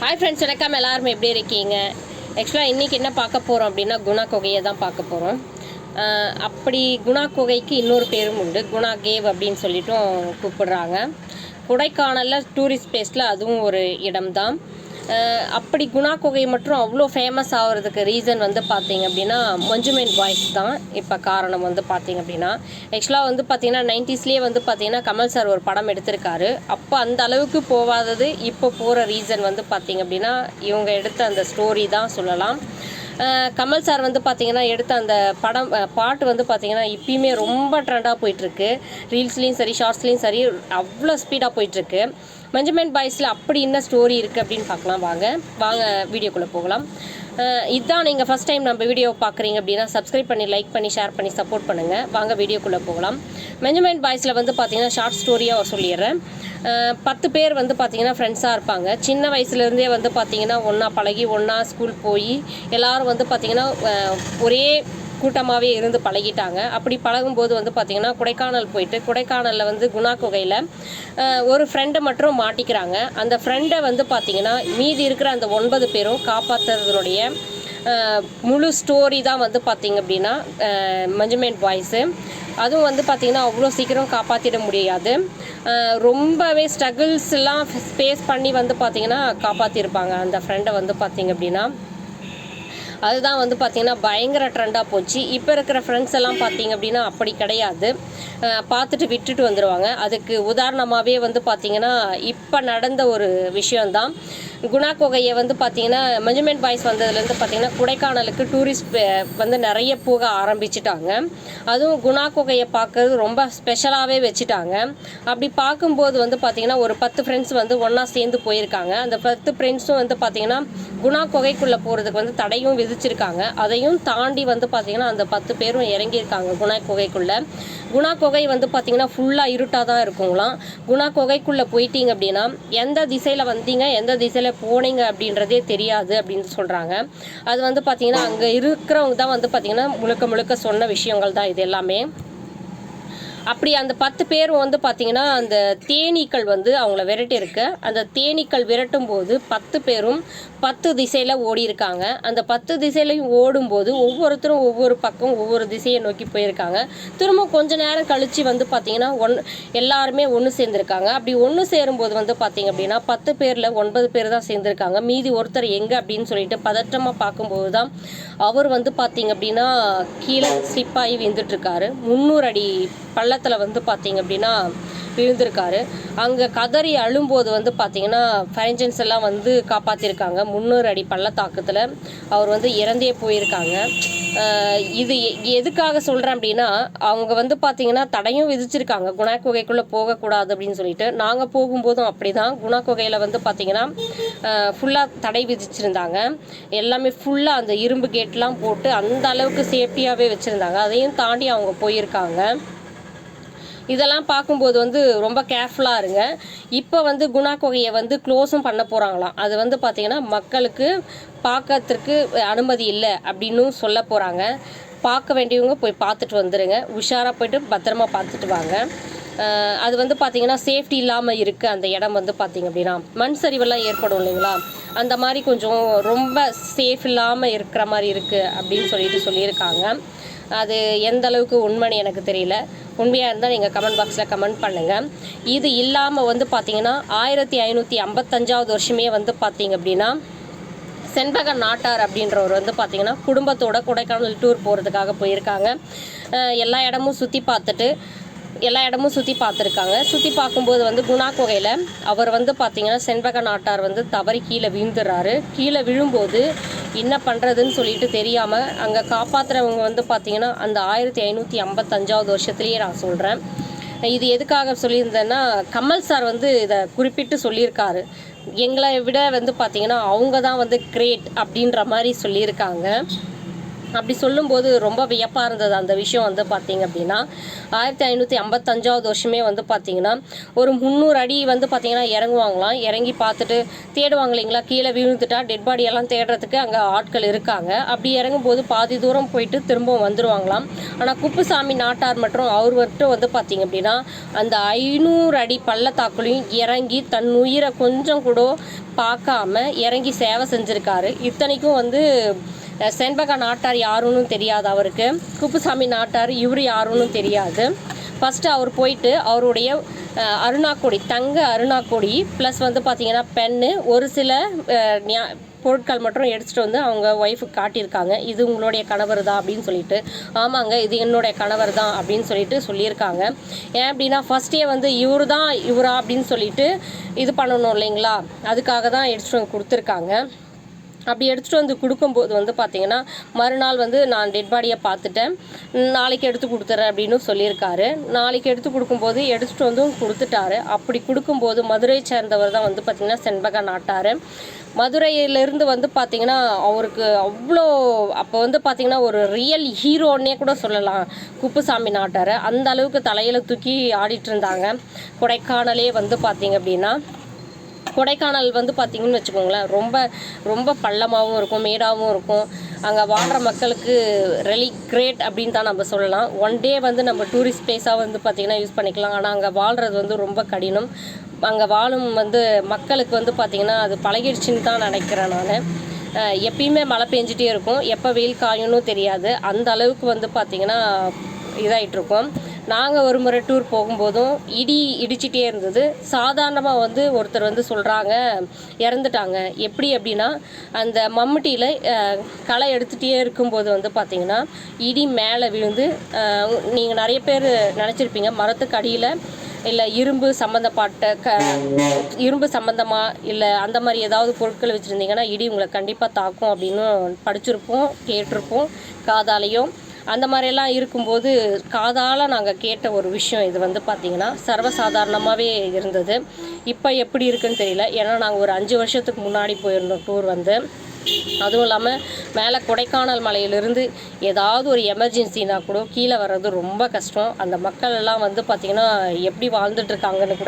Hi friends வணக்கம். எல்லாரும் எப்படி இருக்கீங்க? ஆக்சுவலாக இன்றைக்கி என்ன பார்க்க போகிறோம் அப்படின்னா குணா குகையை தான் பார்க்க போகிறோம் அப்படி குணா குகைக்கு இன்னொரு பேரும் உண்டு. குணா கேவ் அப்படின்னு சொல்லிட்டும் கூப்பிடுறாங்க. கொடைக்கானலில் டூரிஸ்ட் பிளேஸில் அதுவும் ஒரு இடம்தான். அப்படி குணா குகை மற்றும் அவ்வளோ ஃபேமஸ் ஆகிறதுக்கு ரீசன் வந்து பார்த்தீங்க அப்படின்னா மஞ்சுமென் பாய்ஸ் தான் இப்போ காரணம் வந்து பார்த்தீங்க அப்படின்னா. ஆக்சுவலாக வந்து பார்த்தீங்கன்னா நைன்டிஸ்லேயே வந்து பார்த்தீங்கன்னா கமல் சார் ஒரு படம் எடுத்திருக்காரு. அப்போ அந்த அளவுக்கு போகாதது இப்போ போகிற ரீசன் வந்து பார்த்தீங்க அப்படின்னா இவங்க எடுத்த அந்த ஸ்டோரி தான் சொல்லலாம். கமல் சார் வந்து பார்த்தீங்கன்னா எடுத்த அந்த படம் பாட்டு வந்து பார்த்தீங்கன்னா இப்பயுமே ரொம்ப ட்ரெண்டாக போயிட்டுருக்கு ரீல்ஸ்லேயும் சரி ஷார்ட்ஸ்லேயும் சரி அவ்வளோ ஸ்பீடாக போயிட்டுருக்கு மஞ்சமெண்ட் பாய்ஸில் அப்படி என்ன ஸ்டோரி இருக்குது அப்படின்னு பார்க்கலாம். வாங்க வாங்க வீடியோக்குள்ளே போகலாம். இதுதான் நீங்கள் ஃபஸ்ட் டைம் நம்ம வீடியோ பார்க்குறீங்க அப்படின்னா சப்ஸ்கிரைப் பண்ணி லைக் பண்ணி ஷேர் பண்ணி சப்போர்ட் பண்ணுங்கள் வாங்க வீடியோக்குள்ளே போகலாம். மெஞ்சமெண்ட் பாய்ஸில் வந்து பார்த்தீங்கன்னா ஷார்ட் ஸ்டோரியாக சொல்லிடுறேன். பத்து பேர் வந்து பார்த்தீங்கன்னா ஃப்ரெண்ட்ஸாக இருப்பாங்க. சின்ன வயசுலேருந்தே வந்து பார்த்திங்கன்னா ஒன்றா பழகி ஒன்றா ஸ்கூல் போய் எல்லோரும் வந்து பார்த்திங்கன்னா ஒரே கூட்டமாகவே இருந்து பழகிட்டாங்க. அப்படி பழகும்போது வந்து பார்த்திங்கன்னா கொடைக்கானல் போயிட்டு கொடைக்கானலில் வந்து குணா குகையில் ஒரு ஃப்ரெண்டை மட்டும் மாட்டிக்கிறாங்க. அந்த ஃப்ரெண்டை வந்து பார்த்திங்கன்னா மீதி இருக்கிற அந்த ஒன்பது பேரும் காப்பாற்றுறதுனுடைய முழு ஸ்டோரி தான் வந்து பார்த்திங்க அப்படின்னா மஞ்சுமேன் பாய்ஸு அதுவும் வந்து பார்த்திங்கன்னா அவ்வளோ சீக்கிரம் காப்பாற்றிட முடியாது. ரொம்பவே ஸ்ட்ரகிள்ஸ்லாம் ஃபேஸ் பண்ணி வந்து பார்த்திங்கன்னா காப்பாற்றிருப்பாங்க அந்த ஃப்ரெண்டை வந்து பார்த்திங்க அப்படின்னா. அதுதான் வந்து பார்த்திங்கன்னா பயங்கர ட்ரெண்டாக போச்சு. இப்போ இருக்கிற ஃப்ரெண்ட்ஸ் எல்லாம் பார்த்தீங்க அப்படின்னா அப்படி கிடையாது. பார்த்துட்டு விட்டுட்டு வந்துடுவாங்க அதுக்கு உதாரணமாகவே வந்து பார்த்திங்கன்னா இப்போ நடந்த ஒரு விஷயந்தான் குணா குகையை வந்து பார்த்திங்கன்னா மஞ்சுமெண்ட் பாய்ஸ் வந்ததுலேருந்து பார்த்திங்கன்னா கொடைக்கானலுக்கு டூரிஸ்ட் வந்து நிறைய போக ஆரம்பிச்சிட்டாங்க. அதுவும் குணா குகையை பார்க்கறது ரொம்ப ஸ்பெஷலாகவே வச்சுட்டாங்க. அப்படி பார்க்கும்போது வந்து பார்த்திங்கன்னா ஒரு பத்து ஃப்ரெண்ட்ஸ் வந்து ஒன்றா சேர்ந்து போயிருக்காங்க. அந்த பத்து ஃப்ரெண்ட்ஸும் வந்து பார்த்திங்கன்னா குணா குகைக்குள்ளே போகிறதுக்கு வந்து தடையும் விதிச்சிருக்காங்க. அதையும் தாண்டி வந்து பார்த்திங்கன்னா அந்த பத்து பேரும் இறங்கியிருக்காங்க குணா குகைக்குள்ளே. குணா குகை வந்து பார்த்திங்கன்னா ஃபுல்லாக இருட்டாக தான் இருக்குங்களாம். குணா குகைக்குள்ளே போயிட்டீங்க அப்படின்னா எந்த திசையில் வந்தீங்க எந்த திசையில் போனீங்க அப்படின்றதே தெரியாது அப்படின்னு சொல்கிறாங்க அது வந்து பார்த்திங்கன்னா அங்கே இருக்கிறவங்க தான் வந்து பார்த்திங்கன்னா முழுக்க முழுக்க சொன்ன விஷயங்கள் தான் இது எல்லாமே. அப்படி அந்த பத்து பேரும் வந்து பார்த்தீங்கன்னா அந்த தேனீக்கள் வந்து அவங்கள விரட்டி இருக்கு அந்த தேனீக்கள் விரட்டும் போது பத்து பேரும் பத்து திசையில் ஓடி இருக்காங்க அந்த பத்து திசையிலையும் ஓடும்போது ஒவ்வொருத்தரும் ஒவ்வொரு பக்கம் ஒவ்வொரு திசையை நோக்கி போயிருக்காங்க. திரும்ப கொஞ்ச நேரம் கழித்து வந்து பார்த்தீங்கன்னா ஒன் எல்லாருமே ஒன்று சேர்ந்துருக்காங்க. அப்படி ஒன்று சேரும்போது வந்து பார்த்தீங்க அப்படின்னா பத்து பேரில் ஒன்பது பேர் தான் சேர்ந்துருக்காங்க. மீதி ஒருத்தர் எங்கே அப்படின்னு சொல்லிட்டு பதற்றமாக பார்க்கும்போது தான் அவர் வந்து பார்த்தீங்க அப்படின்னா கீழே ஸ்லிப்பாகி விழுந்துட்டுருக்காரு. முந்நூறு அடி பள்ள பள்ளத்தில் வந்து பார்த்தீங்க அப்படின்னா விழுந்திருக்காரு. அங்கே கதறி அழும்போது வந்து பார்த்தீங்கன்னா ஃபைஞ்சன்ஸ் எல்லாம் வந்து காப்பாற்றிருக்காங்க முந்நூறு அடி பள்ளத்தாக்கத்தில் அவர் வந்து இறந்தே போயிருக்காங்க. இது எ- எதுக்காக சொல்கிறேன் அப்படின்னா அவங்க வந்து பார்த்தீங்கன்னா தடையும் விதிச்சிருக்காங்க. குணா குகைக்குள்ளே போகக்கூடாது அப்படின்னு சொல்லிட்டு. நாங்கள் போகும்போதும் அப்படி தான் குணா குகையில் வந்து பார்த்தீங்கன்னா ஃபுல்லாக தடை விதிச்சிருந்தாங்க. எல்லாமே ஃபுல்லாக அந்த இரும்பு கேட்லாம் போட்டு அந்த அளவுக்கு சேஃப்டியாகவே வச்சுருந்தாங்க. அதையும் தாண்டி அவங்க போயிருக்காங்க. இதெல்லாம் பார்க்கும்போது வந்து ரொம்ப கேர்ஃபுல்லாக இருங்க. இப்போ வந்து குணா குகையை வந்து க்ளோஸும் பண்ண போகிறாங்களாம் அது வந்து பார்த்திங்கன்னா மக்களுக்கு பார்க்கறதுக்கு அனுமதி இல்லை அப்படின்னும் சொல்ல போகிறாங்க பார்க்க வேண்டியவங்க போய் பார்த்துட்டு வந்துடுங்க உஷாராக போயிட்டு பத்திரமா பார்த்துட்டு வாங்க. அது வந்து பார்த்திங்கன்னா சேஃப்டி இல்லாமல் இருக்குது அந்த இடம் வந்து பார்த்திங்க அப்படின்னா மண் சரிவெல்லாம் ஏற்படும் இல்லைங்களா? அந்த மாதிரி கொஞ்சம் ரொம்ப சேஃப் இல்லாமல் இருக்கிற மாதிரி இருக்குது அப்படின்னு சொல்லிட்டு சொல்லியிருக்காங்க. அது எந்த அளவுக்கு உண்மைன்னு எனக்கு தெரியல. உண்மையாக இருந்தால் நீங்கள் கமெண்ட் பாக்ஸில் கமெண்ட் பண்ணுங்கள் இது இல்லாமல் வந்து பார்த்தீங்கன்னா ஆயிரத்தி ஐநூற்றி ஐம்பத்தஞ்சாவது வருஷமே வந்து பார்த்தீங்க அப்படின்னா செண்பக நாட்டார் அப்படின்றவர் வந்து பார்த்தீங்கன்னா குடும்பத்தோட கொடைக்கானல் டூர் போகிறதுக்காக போயிருக்காங்க. எல்லா இடமும் சுற்றி பார்த்துட்டு எல்லா இடமும் சுற்றி பார்த்துருக்காங்க. சுற்றி பார்க்கும்போது வந்து குணா குகையில் அவர் வந்து பார்த்திங்கன்னா செண்பக நாட்டார் வந்து தவறி கீழே விழுந்துடுறாரு கீழே விழும்போது என்ன பண்ணுறதுன்னு சொல்லிட்டு தெரியாமல் அங்கே காப்பாற்றுறவங்க வந்து பார்த்திங்கன்னா அந்த ஆயிரத்தி ஐநூற்றி ஐம்பத்தஞ்சாவது வருஷத்துலேயே நான் சொல்கிறேன் இது எதுக்காக சொல்லியிருந்தேன்னா கமல் சார் வந்து இதை குறிப்பிட்டு சொல்லியிருக்காரு. எங்களை விட வந்து பார்த்திங்கன்னா அவங்க தான் வந்து கிரேட் அப்படின்ற மாதிரி சொல்லியிருக்காங்க. அப்படி சொல்லும்போது ரொம்ப வியப்பாக இருந்தது அந்த விஷயம் வந்து பார்த்தீங்க அப்படின்னா. ஆயிரத்தி ஐநூற்றி ஐம்பத்தஞ்சாவது வருஷமே வந்து பார்த்தீங்கன்னா ஒரு முந்நூறு அடி வந்து பார்த்தீங்கன்னா இறங்குவாங்களாம். இறங்கி பார்த்துட்டு தேடுவாங்க இல்லைங்களா? கீழே விழுந்துட்டா டெட் பாடியெல்லாம் தேடுறதுக்கு அங்கே ஆட்கள் இருக்காங்க. அப்படி இறங்கும்போது பாதி தூரம் போயிட்டு திரும்பவும் வந்துடுவாங்களாம் ஆனால் குப்புசாமி நாட்டார் மற்றும் அவர் மட்டும் வந்து பார்த்தீங்க அப்படின்னா அந்த ஐநூறு அடி பள்ளத்தாக்குலையும் இறங்கி தன் உயிரை கொஞ்சம் கூட பார்க்காம இறங்கி சேவை செஞ்சுருக்காரு. இத்தனைக்கும் வந்து செண்பக நாட்டார் யாருன்னு தெரியாது அவருக்கு. குப்புசாமி நாட்டார் இவர் யாருன்னு தெரியாது. ஃபஸ்ட்டு அவர் போயிட்டு அவருடைய அருணாக்கொடி தங்க அருணாக்கொடி ப்ளஸ் வந்து பார்த்தீங்கன்னா பென்னு ஒரு சில ஞா- பொருட்கள் மட்டும் எடுத்துகிட்டு வந்து அவங்க ஒய்ஃபுக்கு காட்டியிருக்காங்க. இது உங்களுடைய கணவர் தான் அப்படின்னு சொல்லிட்டு. ஆமாங்க இது என்னுடைய கணவர் தான் அப்படின்னு சொல்லிட்டு சொல்லியிருக்காங்க. ஏன் அப்படின்னா ஃபஸ்ட்டே வந்து இவரு தான் இவரா அப்படின்னு சொல்லிட்டு இது பண்ணணும் இல்லைங்களா? அதுக்காக தான் எடுத்துகிட்டு வந்து கொடுத்துருக்காங்க. அப்படி எடுத்துகிட்டு வந்து கொடுக்கும்போது வந்து பார்த்தீங்கன்னா மறுநாள் வந்து நான் டெட் பாடியை பார்த்துட்டேன். நாளைக்கு எடுத்து கொடுத்துறேன் அப்படின்னு சொல்லியிருக்காரு. நாளைக்கு எடுத்து கொடுக்கும்போது எடுத்துகிட்டு வந்தும் கொடுத்துட்டாரு. அப்படி கொடுக்கும்போது மதுரையை சேர்ந்தவர் தான் வந்து பார்த்திங்கன்னா செண்பக நாட்டார். மதுரையிலேருந்து வந்து பார்த்திங்கன்னா அவருக்கு அவ்வளோ அப்போ வந்து பார்த்திங்கன்னா ஒரு ரியல் ஹீரோன்னே கூட சொல்லலாம். குப்புசாமி நாட்டார். அந்த அளவுக்கு தலையில் தூக்கி ஆடிட்டு இருந்தாங்க. கொடைக்கானலே வந்து பார்த்திங்க அப்படின்னா கொடைக்கானல் வந்து பார்த்திங்கன்னு வச்சுக்கோங்களேன் ரொம்ப ரொம்ப பள்ளமாகவும் இருக்கும் மேடாகவும் இருக்கும். அங்கே வாழ்கிற மக்களுக்கு ரெலி கிரேட் அப்படின்னு தான் நம்ம சொல்லலாம். ஒன் டே வந்து நம்ம டூரிஸ்ட் பிளேஸாக வந்து பார்த்திங்கன்னா யூஸ் பண்ணிக்கலாம். ஆனால் அங்கே வாழ்கிறது வந்து ரொம்ப கடினம். அங்கே வாழும் வந்து மக்களுக்கு வந்து பார்த்திங்கன்னா அது பழகிடுச்சின்னு தான் நினைக்கிறேன் நான். எப்பயுமே மழை பெஞ்சிட்டே இருக்கும். எப்போ வெயில் காயும்னு தெரியாது. அந்த அளவுக்கு வந்து பார்த்திங்கன்னா இதாயிட்டு நாங்கள் ஒரு முறை டூர் போகும்போதும் இடி இடிச்சிட்டே இருந்தது. சாதாரணமாக வந்து ஒருத்தர் வந்து சொல்கிறாங்க இறந்துட்டாங்க. எப்படி அப்படின்னா அந்த மம்முட்டியில் களை எடுத்துகிட்டே இருக்கும்போது வந்து பார்த்திங்கன்னா இடி மேலே விழுந்து நீங்கள் நிறைய பேர் நினச்சிருப்பீங்க மரத்துக்கு அடியில் இல்லை இரும்பு சம்மந்தப்பட்ட க இரும்பு சம்மந்தமாக இல்லை அந்த மாதிரி ஏதாவது பொருட்கள் வச்சுருந்தீங்கன்னா இடி உங்களை கண்டிப்பாக தாக்கும் அப்படின்னு படிச்சிருப்போம் கேட்டிருப்போம் காதாலையும். அந்த மாதிரியெல்லாம் இருக்கும்போது காதால் நாங்கள் கேட்ட ஒரு விஷயம் இது வந்து பார்த்திங்கன்னா சர்வசாதாரணமாகவே இருந்தது. இப்போ எப்படி இருக்குன்னு தெரியல. ஏன்னா நாங்கள் ஒரு அஞ்சு வருஷத்துக்கு முன்னாடி போயிருந்தோம் டூர் வந்து அதுவும் இல்லாமல் மேலே கொடைக்கானல் மலையிலிருந்து ஏதாவது ஒரு எமர்ஜென்சினா கூட கீழே வர்றது ரொம்ப கஷ்டம். அந்த மக்கள் எல்லாம் வந்து பார்த்திங்கன்னா எப்படி வாழ்ந்துட்டு இருக்காங்கன்னு கூட